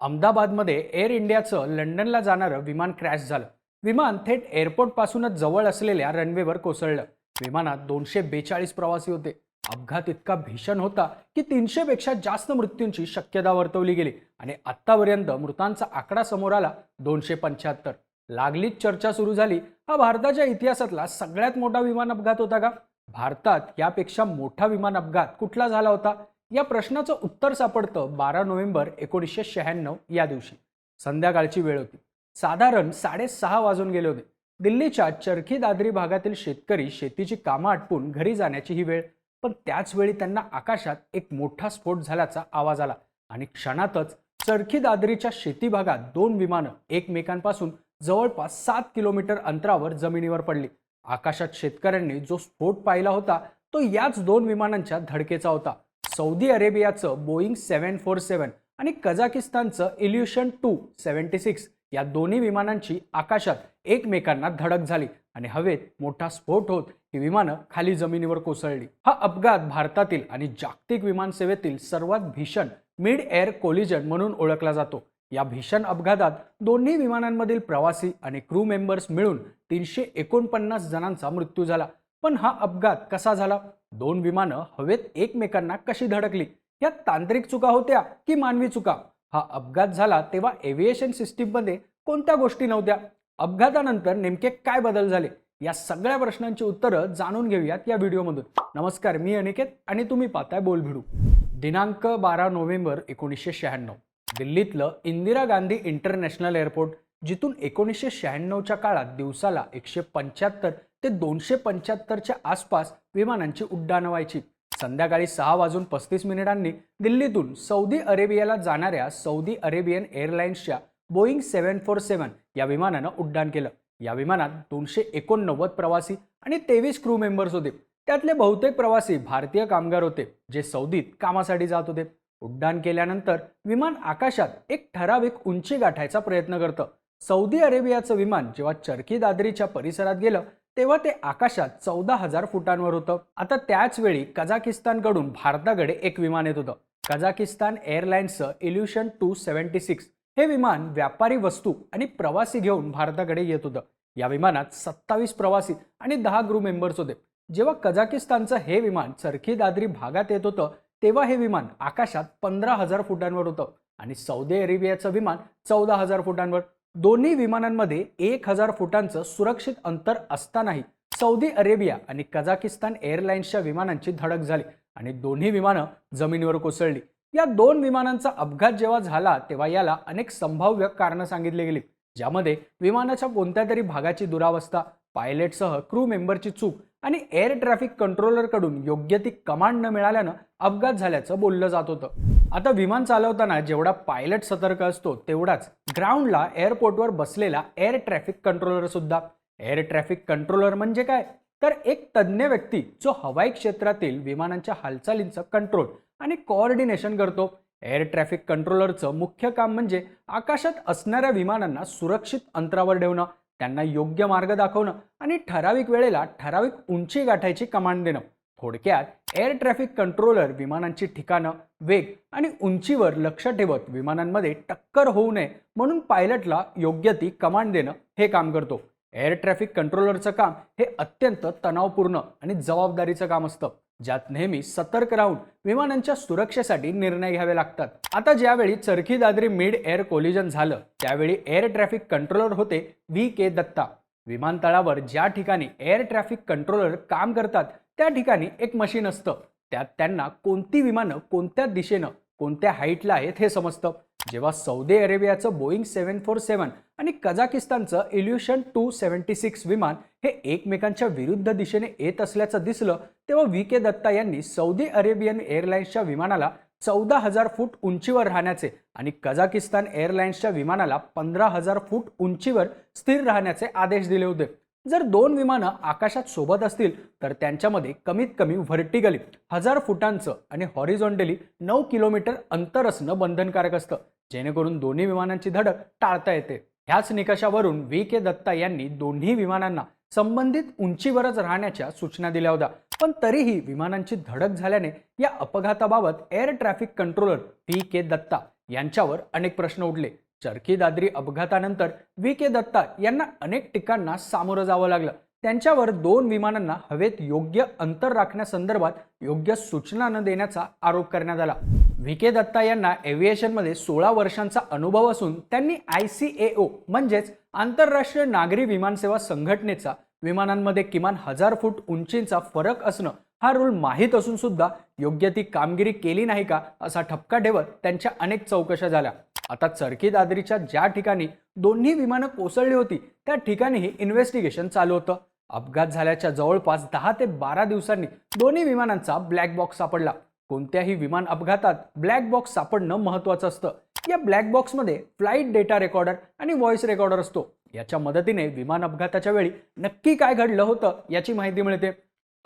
अहमदाबादमध्ये एअर इंडियाचं लंडनला जाणारं विमान क्रॅश झालं. विमान थेट एअरपोर्टपासूनच जवळ असलेल्या रनवेवर कोसळलं. विमानात दोनशे बेचाळीस प्रवासी होते. अपघात इतका भीषण होता की तीनशेपेक्षा जास्त मृत्यूंची शक्यता वर्तवली गेली आणि आत्तापर्यंत मृतांचा आकडा समोर आला दोनशे पंच्याहत्तर. लागलीच चर्चा सुरू झाली. हा भारताच्या इतिहासातला सगळ्यात मोठा विमान अपघात होता का? भारतात यापेक्षा मोठा विमान अपघात कुठला झाला होता? या प्रश्नाचं उत्तर सापडतं बारा नोव्हेंबर एकोणीसशे शहाण्णव या दिवशी. संध्याकाळची वेळ होती. साधारण साडेसहा वाजून गेले होते. दिल्लीच्या चरखी दादरी भागातील शेतकरी शेतीची कामं आटपून घरी जाण्याची ही वेळ पण त्याच वेळी त्यांना आकाशात एक मोठा स्फोट झाल्याचा आवाज आला आणि क्षणातच चरखी दादरीच्या शेती भागात दोन विमानं एकमेकांपासून जवळपास सात किलोमीटर अंतरावर जमिनीवर पडली. आकाशात शेतकऱ्यांनी जो स्फोट पाहिला होता तो याच दोन विमानांच्या धडकेचा होता. सौदी अरेबियाचं बोईंग सेवन फोर सेवन आणि कझाकिस्तानचं इल्युशन टू सेव्हन्टी सिक्स या दोन्ही विमानांची आकाशात एकमेकांना धडक झाली आणि हवेत मोठा स्फोट होत ही विमानं खाली जमिनीवर कोसळली. हा अपघात भारतातील आणि जागतिक विमानसेवेतील सर्वात भीषण मिड एअर कोलिजन म्हणून ओळखला जातो. या भीषण अपघातात दोन्ही विमानांमधील प्रवासी आणि क्रू मेंबर्स मिळून तीनशे एकोणपन्नास जणांचा मृत्यू झाला. पण हा अपघात कसा झाला? दोन विमानं हवेत एकमेकांना कशी धडकली? या तांत्रिक चुका होत्या की मानवी चुका? हा अपघात झाला तेव्हा एव्हिएशन सिस्टीममध्ये कोणत्या गोष्टी नव्हत्या? अपघातानंतर नेमके काय बदल झाले? या सगळ्या प्रश्नांची उत्तरं जाणून घेऊयात या व्हिडिओमधून. नमस्कार मी अनिकेत आणि तुम्ही पाहताय बोल भिडू. दिनांक बारा नोव्हेंबर एकोणीसशे शहाण्णव. दिल्लीतलं इंदिरा गांधी इंटरनॅशनल एअरपोर्ट जिथून एकोणीसशे शहाण्णवच्या काळात दिवसाला एकशे पंच्याहत्तर ते दोनशे पंच्याहत्तरच्या आसपास विमानांची उड्डाणं व्हायची. संध्याकाळी सहा वाजून पस्तीस मिनिटांनी दिल्लीतून सौदी अरेबियाला जाणाऱ्या सौदी अरेबियन एअरलाइन्सच्या बोईंग सेव्हन फोर सेव्हन या विमानानं उड्डाण केलं. या विमानात दोनशे एकोणनव्वद प्रवासी आणि तेवीस क्रू मेंबर्स होते. त्यातले बहुतेक प्रवासी भारतीय कामगार होते जे सौदीत कामासाठी जात होते. उड्डाण केल्यानंतर विमान आकाशात एक ठराविक उंची गाठायचा प्रयत्न करतं. सौदी अरेबियाचं विमान जेव्हा चरखी दादरीच्या परिसरात गेलं तेव्हा ते आकाशात चौदा हजार फुटांवर होतं. आता त्याच वेळी कझाकिस्तानकडून भारताकडे एक विमान येत होतं. कझाकिस्तान एअरलाइन्सचं इल्युशन टू सेव्हन्टी सिक्स हे विमान व्यापारी वस्तू आणि प्रवासी घेऊन भारताकडे येत होतं. या विमानात सत्तावीस प्रवासी आणि दहा ग्रू मेंबर्स होते. जेव्हा कझाकिस्तानचं हे विमान चरखी दादरी भागात येत होतं तेव्हा हे विमान आकाशात पंधरा हजार फुटांवर होतं आणि सौदी अरेबियाचं विमान चौदा हजार फुटांवर. दोन्ही विमानांमध्ये एक हजार फुटांचं सुरक्षित अंतर असतानाही सौदी अरेबिया आणि कझाकिस्तान एअरलाइन्सच्या विमानांची धडक झाली आणि दोन्ही विमानं जमिनीवर कोसळली. या दोन विमानांचा अपघात जेव्हा झाला तेव्हा याला अनेक संभाव्य कारणं सांगितली गेली ज्यामध्ये विमानाच्या कोणत्या तरी भागाची दुरावस्था पायलटसह क्रू मेंबरची चूक आणि एअर ट्रॅफिक कंट्रोलरकडून योग्य ती कमांड न मिळाल्यानं अपघात झाल्याचं बोललं जात होतं. आता विमान चालवताना जेवढा पायलट सतर्क असतो तेवढाच ग्राउंडला एअरपोर्टवर बसलेला एअर ट्रॅफिक कंट्रोलर सुद्धा. एअर ट्रॅफिक कंट्रोलर म्हणजे काय? तर एक तज्ज्ञ व्यक्ती जो हवाई क्षेत्रातील विमानांच्या हालचालींचं कंट्रोल आणि कोऑर्डिनेशन करतो. एअर ट्रॅफिक कंट्रोलरचं मुख्य काम म्हणजे आकाशात असणाऱ्या विमानांना सुरक्षित अंतरावर ठेवणं त्यांना योग्य मार्ग दाखवणं आणि ठराविक वेळेला ठराविक उंची गाठायची कमांड देणं. थोडक्यात एअर ट्रॅफिक कंट्रोलर विमानांची ठिकाणं वेग आणि उंचीवर लक्ष ठेवत विमानांमध्ये टक्कर होऊ नये म्हणून पायलटला योग्य ती कमांड देणं हे काम करतो. एअर ट्रॅफिक कंट्रोलरचं काम हे अत्यंत तणावपूर्ण आणि जबाबदारीचं काम असतं. ज्यात नेहमी सतर्क राहून विमानांच्या सुरक्षेसाठी निर्णय घ्यावे लागतात. आता ज्यावेळी Charkhi Dadri mid air collision झालं त्यावेळी एअर ट्रॅफिक कंट्रोलर होते व्ही के दत्ता. विमानतळावर ज्या ठिकाणी एअर ट्रॅफिक कंट्रोलर काम करतात त्या ठिकाणी एक मशीन असतं. त्यात त्यांना कोणती विमानं कोणत्या दिशेनं कोणत्या हाईटला आहेत हे समजतं. जेव्हा सौदी अरेबियाचं बोईंग सेव्हन फोर सेव्हन आणि कझाकिस्तानचं इल्युशन टू सेव्हन्टी सिक्स विमान हे एकमेकांच्या विरुद्ध दिशेने येत असल्याचं दिसलं तेव्हा व्ही के दत्ता यांनी सौदी अरेबियन एअरलाइन्सच्या विमानाला चौदा हजार फूट उंचीवर राहण्याचे आणि कझाकिस्तान एअरलाइन्सच्या विमानाला पंधरा हजार फूट उंचीवर स्थिर राहण्याचे आदेश दिले होते. जर दोन विमानं आकाशात सोबत असतील तर त्यांच्यामध्ये कमीत कमी व्हर्टिकली हजार फुटांचं आणि हॉरिझॉन्टली नऊ किलोमीटर अंतर असणं बंधनकारक असतं. जेणेकरून दोन्ही विमानांची धडक टाळता येते. ह्याच निकषावरून व्ही. के. दत्ता यांनी दोन्ही विमानांना संबंधित उंचीवरच राहण्याच्या सूचना दिल्या होत्या. पण तरीही विमानांची धडक झाल्याने या अपघाताबाबत air traffic controller V. K. Datta यांच्यावर अनेक प्रश्न उठले. चरखी दादरी अपघातानंतर व्ही के दत्ता यांना अनेक टिकांना सामोरं जावं लागलं. त्यांच्यावर दोन विमानांना हवेत योग्य अंतर राखण्यासंदर्भात योग्य सूचना न देण्याचा आरोप करण्यात आला. व्ही के दत्ता यांना एव्हिएशनमध्ये सोळा वर्षांचा अनुभव असून त्यांनी आय सी ए ओ म्हणजेच आंतरराष्ट्रीय नागरी विमानसेवा संघटनेचा विमानांमध्ये किमान हजार फूट उंचीचा फरक असणं हा रूल माहीत असून सुद्धा योग्य ती कामगिरी केली नाही का असा ठपका ठेवत त्यांच्या अनेक चौकशा झाल्या. आता चरखी दादरीच्या ज्या ठिकाणी दोन्ही विमानं कोसळली होती त्या ठिकाणीही इन्व्हेस्टिगेशन चालू होतं. अपघात झाल्याच्या जवळपास दहा ते बारा दिवसांनी दोन्ही विमानांचा ब्लॅक बॉक्स सापडला. कोणत्याही विमान अपघातात ब्लॅक बॉक्स सापडणं महत्त्वाचं असतं. या ब्लॅक बॉक्समध्ये फ्लाईट डेटा रेकॉर्डर आणि व्हॉइस रेकॉर्डर असतो. याच्या मदतीने विमान अपघाताच्या वेळी नक्की काय घडलं होतं याची माहिती मिळते.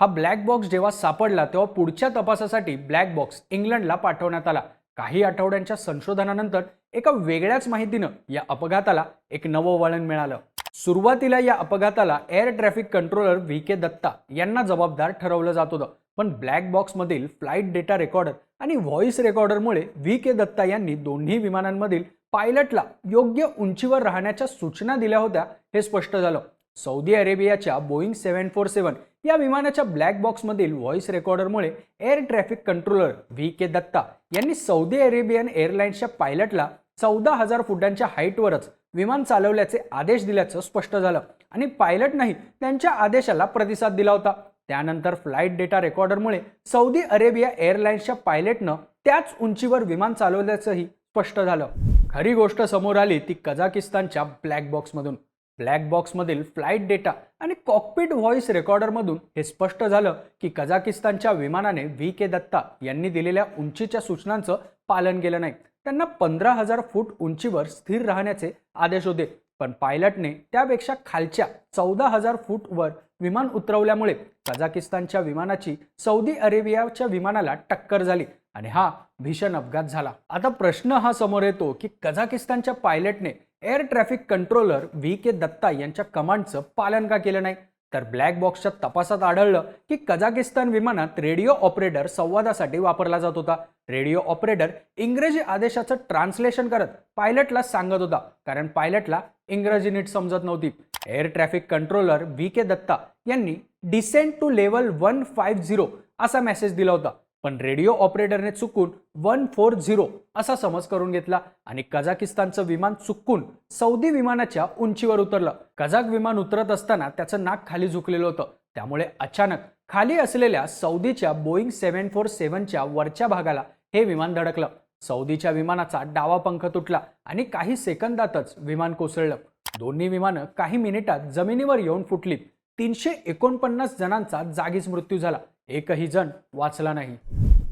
हा ब्लॅक बॉक्स जेव्हा सापडला तेव्हा पुढच्या तपासासाठी ब्लॅक बॉक्स इंग्लंडला पाठवण्यात आला. काही आठवड्यांच्या संशोधनानंतर एका वेगळ्याच माहितीनं या अपघाताला एक नवं वळण मिळालं. सुरुवातीला या अपघाताला air traffic controller V K Datta यांना जबाबदार ठरवलं जात होतं. पण ब्लॅक बॉक्समधील फ्लाईट डेटा रेकॉर्डर आणि व्हॉइस रेकॉर्डरमुळे व्ही के दत्ता यांनी दोन्ही विमानांमधील पायलटला योग्य उंचीवर राहण्याच्या सूचना दिल्या होत्या हे स्पष्ट झालं. सौदी अरेबियाच्या बोईंग सेव्हन फोर सेव्हन या विमानाच्या ब्लॅक बॉक्समधील voice रेकॉर्डरमुळे air traffic controller V K Datta यांनी सौदी अरेबियन एअरलाइन्सच्या पायलटला चौदा हजार फुटांच्या हाईटवरच विमान चालवल्याचे आदेश दिल्याचं स्पष्ट झालं. आणि पायलटनंही त्यांच्या आदेशाला प्रतिसाद दिला होता. त्यानंतर फ्लाईट डेटा रेकॉर्डरमुळे सौदी अरेबिया एअरलाइन्सच्या पायलटनं त्याच उंचीवर विमान चालवल्याचंही स्पष्ट झालं. खरी गोष्ट समोर आली ती कझाकिस्तानच्या ब्लॅक बॉक्समधून. ब्लॅक बॉक्समधील फ्लाईट डेटा आणि कॉकपिट व्हॉइस रेकॉर्डरमधून हे स्पष्ट झालं की कझाकिस्तानच्या विमानाने व्ही के दत्ता यांनी दिलेल्या उंचीच्या सूचनांचं पालन केलं नाही. त्यांना पंधरा हजार फूट उंचीवर स्थिर राहण्याचे आदेश होते. पण पायलटने त्यापेक्षा खालच्या चौदा हजार फूटवर विमान उतरवल्यामुळे कझाकिस्तानच्या विमानाची सौदी अरेबियाच्या विमानाला टक्कर झाली आणि हा भीषण अपघात झाला. आता प्रश्न हा समोर येतो की कझाकिस्तानच्या पायलटने air traffic controller V K Datta यांच्या कमांडचं पालन का केलं नाही? तर ब्लॅक बॉक्सच्या तपासात आढळलं की कझाकिस्तान विमानात रेडिओ ऑपरेटर संवादासाठी वापरला जात होता. रेडिओ ऑपरेटर इंग्रजी आदेशाचं ट्रान्सलेशन करत पायलटला सांगत होता कारण पायलटला इंग्रजी नीट समजत नव्हती. Air traffic controller V K Datta यांनी descent to level one five zero असा मेसेज दिला होता. पण रेडिओ ऑपरेटरने चुकून वन फोर झिरो असा समज करून घेतला आणि कझाकिस्तानचं विमान चुकून सौदी विमानाच्या उंचीवर उतरलं. कझाक विमान उतरत असताना त्याचं नाक खाली झुकलेलं होतं. त्यामुळे अचानक खाली असलेल्या सौदीच्या बोईंग सेव्हन फोर सेव्हनच्या वरच्या भागाला हे विमान धडकलं. सौदीच्या विमानाचा डावा पंख तुटला आणि काही सेकंदातच विमान कोसळलं. दोन्ही विमानं काही मिनिटात जमिनीवर येऊन फुटली तीनशे एकोणपन्नास जणांचा जागीच मृत्यू झाला. एकही जण वाचला नाही.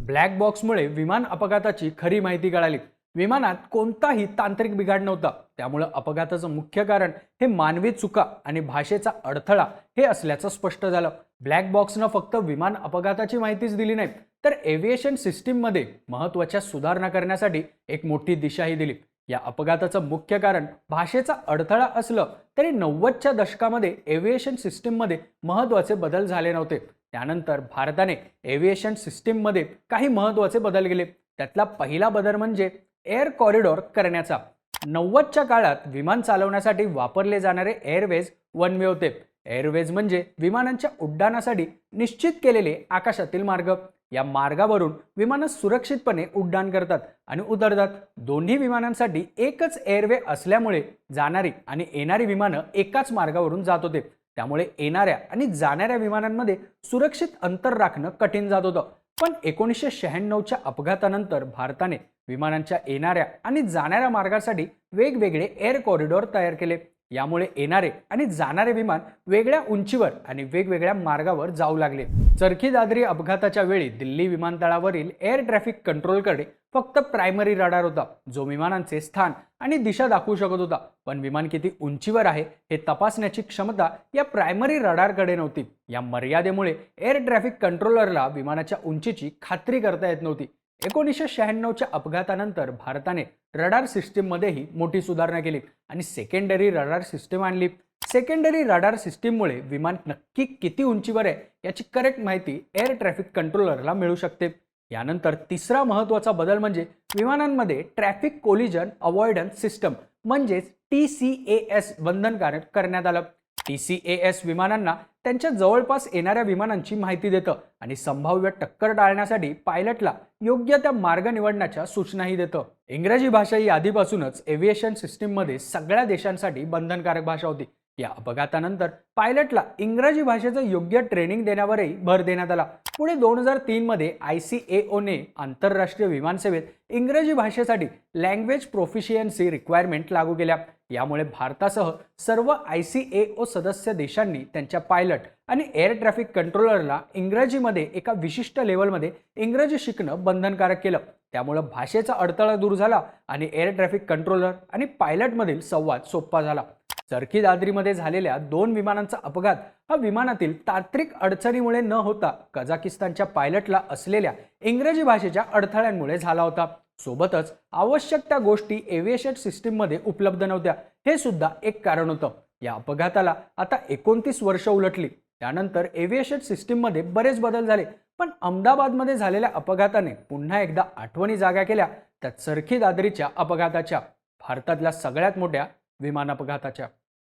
ब्लॅक बॉक्समुळे विमान अपघाताची खरी माहिती कळाली. विमानात कोणताही तांत्रिक बिघाड नव्हता. त्यामुळं अपघाताचं मुख्य कारण हे मानवी चुका आणि भाषेचा अडथळा हे असल्याचं स्पष्ट झालं. ब्लॅक बॉक्सनं फक्त विमान अपघाताची माहितीच दिली नाही तर एव्हिएशन सिस्टीममध्ये महत्त्वाच्या सुधारणा करण्यासाठी एक मोठी दिशाही दिली. या अपघाताचं मुख्य कारण भाषेचा अडथळा असलं तरी नव्वदच्या दशकामध्ये एव्हिएशन सिस्टीममध्ये महत्त्वाचे बदल झाले नव्हते. त्यानंतर भारताने एव्हिएशन सिस्टीममध्ये काही महत्त्वाचे बदल केले. त्यातला पहिला बदल म्हणजे एअर कॉरिडॉर करण्याचा. नव्वदच्या काळात विमान चालवण्यासाठी वापरले जाणारे एअरवेज वन वे होते. एअरवेज म्हणजे विमानांच्या उड्डाणासाठी निश्चित केलेले आकाशातील मार्ग. या मार्गावरून विमानं सुरक्षितपणे उड्डाण करतात आणि उतरतात. दोन्ही विमानांसाठी एकच एअरवे असल्यामुळे जाणारी आणि येणारी विमानं एकाच मार्गावरून जात होते. त्यामुळे येणाऱ्या आणि जाणाऱ्या विमानांमध्ये सुरक्षित अंतर राखणं कठीण जात होतं. पण एकोणीसशे शहाण्णवच्या अपघातानंतर भारताने विमानांच्या येणाऱ्या आणि जाणाऱ्या मार्गासाठी वेगवेगळे एअर कॉरिडॉर तयार केले. यामुळे येणारे आणि जाणारे विमान वेगळ्या उंचीवर आणि वेगवेगळ्या मार्गावर जाऊ लागले. चरखी दादरी अपघाताच्या वेळी दिल्ली विमानतळावरील एअर ट्रॅफिक कंट्रोलकडे फक्त प्रायमरी रडार होता. जो विमानांचे स्थान आणि दिशा दाखवू शकत होता. पण विमान किती उंचीवर आहे हे तपासण्याची क्षमता या प्रायमरी रडारकडे नव्हती. या मर्यादेमुळे एअर ट्रॅफिक कंट्रोलरला विमानाच्या उंचीची खात्री करता येत नव्हती. एकोणीसशे शहाण्णवच्या अपघातानंतर भारताने रडार सिस्टीममध्येही मोठी सुधारणा केली आणि सेकंडरी रडार सिस्टीम आणली. सेकंडरी रडार सिस्टीममुळे विमान नक्की किती उंचीवर आहे याची करेक्ट माहिती एअर ट्रॅफिक कंट्रोलरला मिळू शकते. यानंतर तिसरा महत्त्वाचा बदल म्हणजे विमानांमध्ये ट्रॅफिक कोलिजन अवॉइडन्स सिस्टम म्हणजेच टी सी ए एस बंधनकारक करण्यात आलं. टी सी ए एस विमानांना त्यांच्या जवळपास येणाऱ्या विमानांची माहिती देतं आणि संभाव्य टक्कर टाळण्यासाठी पायलटला योग्य त्या मार्ग निवडण्याच्या सूचनाही देतं. इंग्रजी भाषा ही आधीपासूनच एव्हिएशन सिस्टीममध्ये सगळ्या देशांसाठी बंधनकारक भाषा होती. या अपघातानंतर पायलटला इंग्रजी भाषेचं योग्य ट्रेनिंग देण्यावरही भर देण्यात आला. पुढे दोन हजार तीनमध्ये आय सी ए ओने आंतरराष्ट्रीय विमानसेवेत इंग्रजी भाषेसाठी लँग्वेज प्रोफिशियन्सी रिक्वायरमेंट लागू केल्या. यामुळे भारतासह सर्व आय सी ए ओ सदस्य देशांनी त्यांच्या पायलट आणि एअर ट्रॅफिक कंट्रोलरला इंग्रजीमध्ये एका विशिष्ट लेवलमध्ये इंग्रजी शिकणं बंधनकारक केलं. त्यामुळं भाषेचा अडथळा दूर झाला आणि एअर ट्रॅफिक कंट्रोलर आणि पायलटमधील संवाद सोपा झाला. चरखी दादरीमध्ये झालेल्या दोन विमानांचा अपघात हा विमानातील तांत्रिक अडचणीमुळे न होता कझाकिस्तानच्या पायलटला असलेल्या इंग्रजी भाषेच्या अडथळ्यांमुळे झाला होता. सोबतच आवश्यक त्या गोष्टी एव्हिएशन सिस्टीममध्ये उपलब्ध नव्हत्या. हे सुद्धा एक कारण होतं. या अपघाताला आता एकोणतीस वर्ष उलटली. त्यानंतर एव्हिएशन सिस्टीममध्ये बरेच बदल झाले. पण अहमदाबादमध्ये झालेल्या अपघाताने पुन्हा एकदा आठवणी जाग्या केल्या. त्या चरखी दादरीच्या अपघाताच्या. भारतातल्या सगळ्यात मोठ्या विमान अपघाताच्या